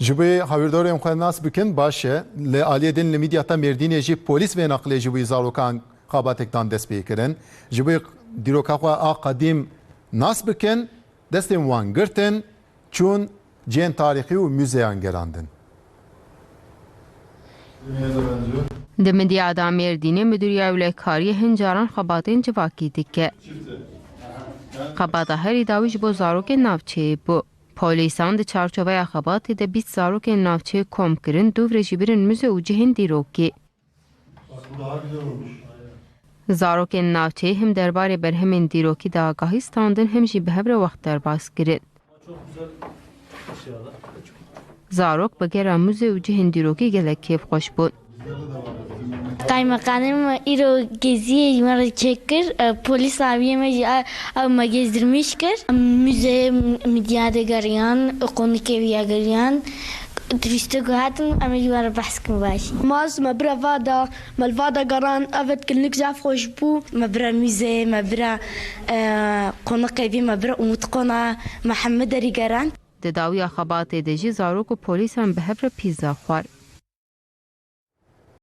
Ji bo hawirdorên xwe nas bikin baş e li aliyê din li mîdyata Mêrdînê jî polîs ve naqlê ji bo zarokan xabatekdan dest pê kirin. Ji bo dîroka xwe a qedîm nas bikin destên wan girtin çûn ciyên tarîxî û müzeyan gerandin. Di midyada Mêrdînê Müdiriya Ewlekariyê hin caran xebatên civakî dike. Xebata herî dawî ji bo zarokên navçeyê bû. Di çarçoveya xebatê de bîst zarokên navçeyê kom kirin dûvre ji birin müze û cihên dîrokî. Zarokên navçeyê him derbarê berhemên dîrokî de agahî standin hem jî bi hevre wext derbas kirin. Zarok bi gera müze û cihên dîrokî gelek kêfxweş bûn. Kaymakamım İro geziye mara çekir. E, polis abiyeme ama gezdirmişkir. Müze midyade garyan, konuk eviye garyan. تريشتو هاتن ام يوار بحسكم باش ماز ما برا فادا ما الفادا قران افت كلنك جاف خوش بو ما برا ميزي ما برا قنقي بي ما برا ومتقنا محمد ري قران د داویا خبات د جی زارو کو پولیس هم به پر پیزا خور